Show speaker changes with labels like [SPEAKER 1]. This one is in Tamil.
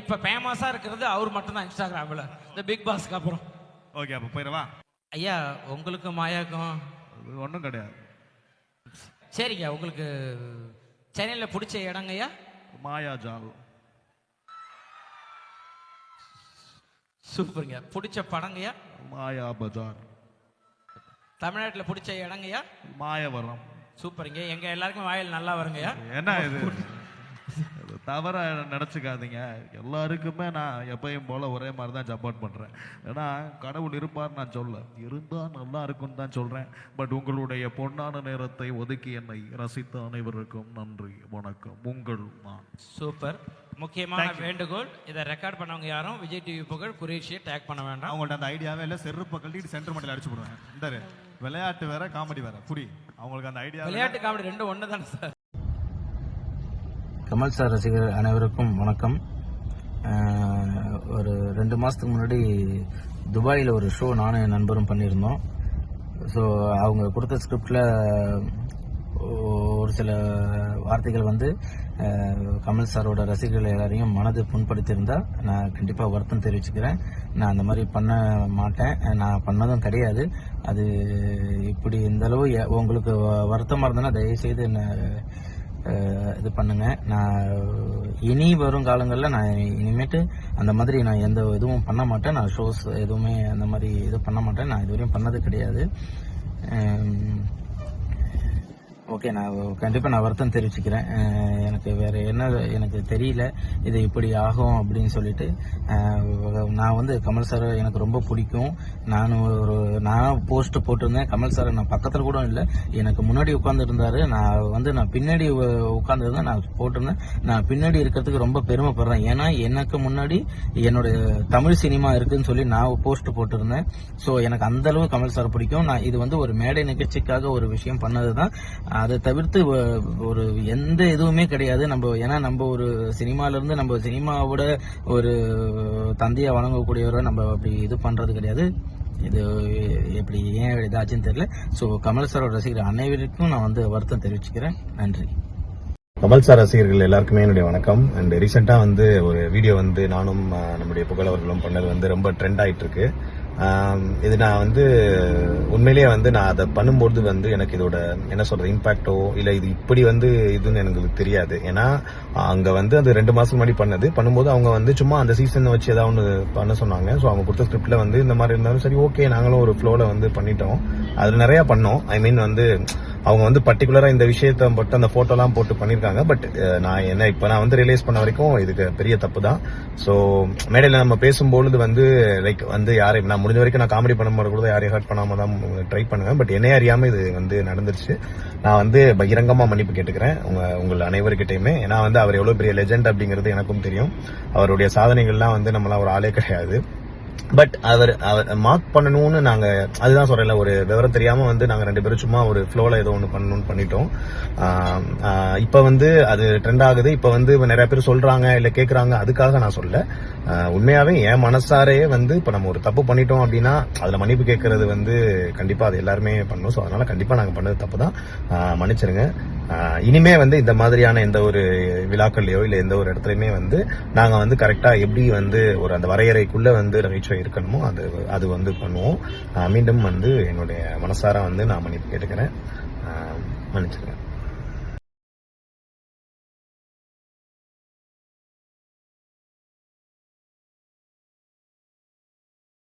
[SPEAKER 1] இப்ப ஃபேமஸா இருக்கிறது அவர் மட்டும்தான் இன்ஸ்டாகிராம்ல. இந்த பிக் பாஸ்க்கு அப்புறம்.
[SPEAKER 2] ஓகே அப்போ போயிடவா?
[SPEAKER 1] ஐயா உங்களுக்கு மாயாக்கும்
[SPEAKER 2] ஒன்றும் கிடையாது.
[SPEAKER 1] சரிங்க உங்களுக்கு சென்னையில பிடிச்ச இடங்கய்யா
[SPEAKER 2] மாயாஜால்.
[SPEAKER 1] சூப்பருங்க. பிடிச்ச படங்கய்யா
[SPEAKER 2] மாயா பஜார்
[SPEAKER 1] தமிழ்நாட்டுல பிடிச்ச இடங்கய்யா
[SPEAKER 2] மாயவரம்.
[SPEAKER 1] சூப்பருங்க. எங்க எல்லாருக்கும் வாயில் நல்லா வருங்கய்யா
[SPEAKER 2] என்ன இது? இது தவற நினச்சிக்காதீங்க. எல்லாருக்குமே நான் எப்பயும் போல ஒரே மாதிரி தான் சப்போர்ட் பண்ணுறேன் ஏன்னா கடவுள் இருப்பார் நான் சொல்ல இருந்தால் நல்லா இருக்கும்னு தான் சொல்கிறேன் பட் உங்களுடைய பொன்னான நேரத்தை ஒதுக்கி என்னை ரசித்த அனைவருக்கும் நன்றி வணக்கம். உங்கள் நான்.
[SPEAKER 1] சூப்பர் முக்கியமான வேண்டுகோள் இதை ரெக்கார்ட் பண்ணவங்க யாரும் விஜய் டிவி புகழ் குரேஷியை டேக் பண்ண வேண்டாம்.
[SPEAKER 3] அவங்கள்ட்ட அந்த ஐடியாவே இல்லை. செருப்பை கழட்டிட்டு சென்டர் மட்டில் அடிச்சு போடுவேன். இந்த விளையாட்டு வேற காமெடி வேற. புடி. அவங்களுக்கு அந்த ஐடியா
[SPEAKER 1] விளையாட்டு காமெடி ரெண்டும் ஒன்று தானே சார்
[SPEAKER 4] கமல் சார் ரசிகர் அனைவருக்கும் வணக்கம். ஒரு ரெண்டு மாதத்துக்கு முன்னாடி துபாயில் ஒரு ஷோ நானும் என் நண்பரும் பண்ணியிருந்தோம். ஸோ அவங்க கொடுத்த ஸ்கிரிப்டில் ஒரு சில வார்த்தைகள் வந்து கமல் சாரோட ரசிகர்கள் எல்லாரையும் மனது புண்படுத்தியிருந்தா நான் கண்டிப்பாக வருத்தம் தெரிவிச்சுக்கிறேன். நான் அந்த மாதிரி பண்ண மாட்டேன். நான் பண்ணதும் கிடையாது. அது இப்படி இந்தளவு எ- உங்களுக்கு வருத்தமாக இருந்ததுன்னா தயவுசெய்து என்ன இது பண்ணுங்க. நான் இனி வரும் காலங்களில் நான் இனிமேட்டு அந்த மாதிரி நான் எந்த இதுவும் பண்ண மாட்டேன். நான் ஷோஸ் எதுவுமே அந்த மாதிரி இது பண்ண மாட்டேன். நான் இதுவரையும் பண்ணது கிடையாது. ஓகே நான் கண்டிப்பாக நான் வருத்தம் தெரிவிச்சுக்கிறேன். எனக்கு வேறு என்ன எனக்கு தெரியல இது இப்படி ஆகும் அப்படின்னு சொல்லிட்டு. நான் வந்து கமல் சார் எனக்கு ரொம்ப பிடிக்கும். நான் ஒரு நான் போஸ்ட் போட்டிருந்தேன். கமல் சார் நான் பக்கத்தில் கூட இல்லை. எனக்கு முன்னாடி உட்காந்துருந்தாரு நான் வந்து நான் பின்னாடி உட்காந்துருந்தேன் நான் போட்டிருந்தேன். நான் பின்னாடி இருக்கிறதுக்கு ரொம்ப பெருமைப்படுறேன். ஏன்னா எனக்கு முன்னாடி என்னுடைய தமிழ் சினிமா இருக்குதுன்னு சொல்லி நான் போஸ்ட் போட்டிருந்தேன். ஸோ எனக்கு அந்தளவு கமல் சார் பிடிக்கும். நான் இது வந்து ஒரு மேடை நிகழ்ச்சிக்காக ஒரு விஷயம் பண்ணது தான் அதை தவிர்த்து ஒரு எந்த இதுவுமே கிடையாது. நம்ம ஏன்னா நம்ம ஒரு சினிமால இருந்து நம்ம சினிமாவோட ஒரு தந்தையை வழங்கக்கூடியவரை நம்ம அப்படி இது பண்றது கிடையாது. இது எப்படி ஏன் இதாச்சுன்னு தெரியல. ஸோ கமல் சாரோட ரசிகர் அனைவருக்கும் நான் வந்து வருத்தம் தெரிவிச்சுக்கிறேன். நன்றி.
[SPEAKER 5] கமல் சார் ரசிகர்கள் எல்லாருக்குமே என்னுடைய வணக்கம். அண்ட் ரீசெண்டா வந்து ஒரு வீடியோ வந்து நானும் நம்முடைய புகழவர்களும் பண்ணது வந்து ரொம்ப ட்ரெண்ட் ஆயிட்டு இருக்கு இது நான் வந்து உண்மையிலேயே வந்து நான் அதை பண்ணும்போது வந்து எனக்கு இதோட என்ன சொல்றது இம்பாக்டோ இல்ல இது இப்படி வந்து இதுன்னு எனக்கு தெரியாது. ஏன்னா அங்க வந்து அது ரெண்டு மாசம் முன்னாடி பண்ணது. பண்ணும்போது அவங்க வந்து சும்மா அந்த சீசன் வச்சு ஏதாவது ஒன்று பண்ண சொன்னாங்க. ஸோ அவங்க கொடுத்த ஸ்கிரிப்ட்ல வந்து இந்த மாதிரி இருந்தாலும் சரி ஓகே நாங்களும் ஒரு ஃப்ளோல வந்து பண்ணிட்டோம். அதுல நிறைய பண்ணோம். ஐ மீன் வந்து அவங்க வந்து பர்டிகுலரா இந்த விஷயத்த மட்டும் அந்த போட்டோலாம் போட்டு பண்ணிருக்காங்க. பட் நான் என்ன இப்ப நான் வந்து ரியலைஸ் பண்ண வரைக்கும் இதுக்கு பெரிய தப்பு தான். ஸோ மேடையில் நம்ம பேசும்பொழுது வந்து லைக் வந்து யாரையும் நான் முடிஞ்ச வரைக்கும் நான் காமெடி பண்ண கூட யாரையும் ஹர்ட் பண்ணாம தான் ட்ரை பண்ணுவேன். பட் என்னைய அறியாம இது வந்து நடந்துருச்சு. நான் வந்து பகிரங்கமா மன்னிப்பு கேட்டுக்கிறேன். உங்க உங்கள் அனைவருக்கிட்டையுமே ஏன்னா வந்து அவர் எவ்வளவு பெரிய லெஜெண்ட் அப்படிங்கிறது எனக்கும் தெரியும். அவருடைய சாதனைகள்லாம் வந்து நம்மளாம் ஒரு ஆளே கிடையாது. பட் அவர் அவர் மார்க் பண்ணணும்னு நாங்க அதுதான் சொல்றேன்ல ஒரு விவரம் தெரியாம வந்து நாங்க ரெண்டு பேரும் சும்மா ஒரு ஃப்ளோல ஏதோ ஒன்று பண்ணணும்னு பண்ணிட்டோம். இப்ப வந்து அது ட்ரெண்ட் ஆகுது. இப்ப வந்து நிறைய பேர் சொல்றாங்க இல்ல கேக்குறாங்க அதுக்காக நான் சொல்ல உண்மையாவே என் மனசாரே வந்து இப்ப நம்ம ஒரு தப்பு பண்ணிட்டோம் அப்படின்னா அதுல மன்னிப்பு கேட்கறது வந்து கண்டிப்பா அது எல்லாருமே பண்ணணும் ஸோ அதனால கண்டிப்பா நாங்க பண்ணது தப்பு தான் மன்னிச்சிருங்க. இனிமே வந்து இந்த மாதிரியான எந்த ஒரு விழாக்கள்லையோ இல்லை எந்த ஒரு இடத்துலையுமே வந்து நாங்கள் வந்து கரெக்டாக எப்படி வந்து ஒரு அந்த வரையறைக்குள்ளே வந்து நகைச்சுவை இருக்கணுமோ அது அது வந்து பண்ணுவோம். மீண்டும் வந்து என்னுடைய மனசார வந்து நான் மன்னிப்பு கேட்டுக்கிறேன். ஆஹ்